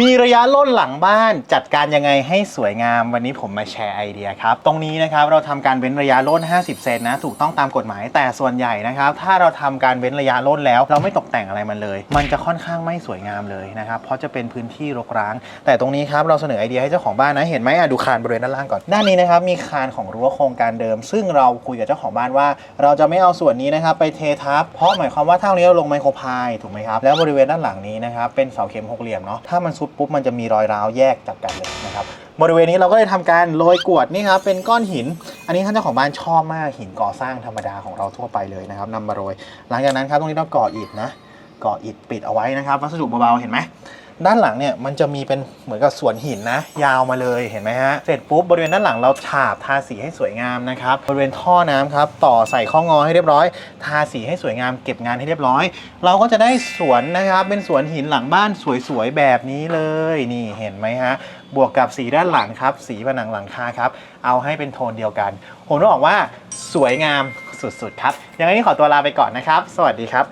มีระยะล่นหลังบ้านจัดการยังไงให้สวยงามวันนี้ผมมาแชร์ไอเดียครับ ตรงนี้นะครับเราทำการเว้นระยะล่น 50 เซนนะถูกต้องตามกฎหมายแต่ส่วนใหญ่นะครับ ถ้าเราทำการเว้นระยะล่นแล้ว เราไม่ตกแต่งอะไรมันเลย มันจะค่อนข้างไม่สวยงามเลยนะครับ เพราะจะเป็นพื้นที่รกร้าง แต่ตรงนี้ครับเราเสนอไอเดียให้เจ้าของบ้านนะเห็นไหมอะดูคานบริเวณด้านล่างก่อนด้านนี้นะครับมีคานของรั้วโครงการเดิม ซึ่งเราคุยกับเจ้าของบ้านว่า เราจะไม่เอาส่วนนี้นะครับไปเททับเพราะหมายความว่าถ้างนี้เราลงไมโครพายถูกไหมครับแล้วบริเวณด้านหลังนี้นะครับเป็นเสาเข็มหกเหลี่ยมเนาะถ้ามันซุดปุ๊บมันจะมีรอยร้าวแยกจากกันเลยนะครับบริเวณนี้เราก็เลยทำการโรยกรวดนี่ครับเป็นก้อนหิน อันนี้ท่านเจ้าของบ้านชอบมากหินก่อสร้างธรรมดาของเราทั่วไปเลยนะครับนำมาโรย หลังจากนั้นครับตรงนี้เราก่ออิฐนะก่ออิฐปิดเอาไว้นะครับวัสดุเบาๆเห็นไหม ด้านหลังเนี่ยมันจะมีเป็นเหมือนกับสวนหินนะ ยาวมาเลยเห็นไหมฮะ เสร็จปุ๊บบริเวณด้านหลังเราฉาบทาสีให้สวยงามนะครับบริเวณท่อน้ำครับต่อใส่ข้องอให้เรียบร้อย ทาสีให้สวยงามเก็บงานให้เรียบร้อย เราก็จะได้สวนนะครับเป็นสวนหินหลังบ้านสวยๆแบบนี้เลยนี่เห็นไหมฮะบวกกับสีด้านหลังครับ สีผนังหลังคาครับ เอาให้เป็นโทนเดียวกัน ผมต้องบอกว่าสวยงามสุดๆครับยังไงนี่ขอตัวลาไปก่อนนะครับ สวัสดีครับ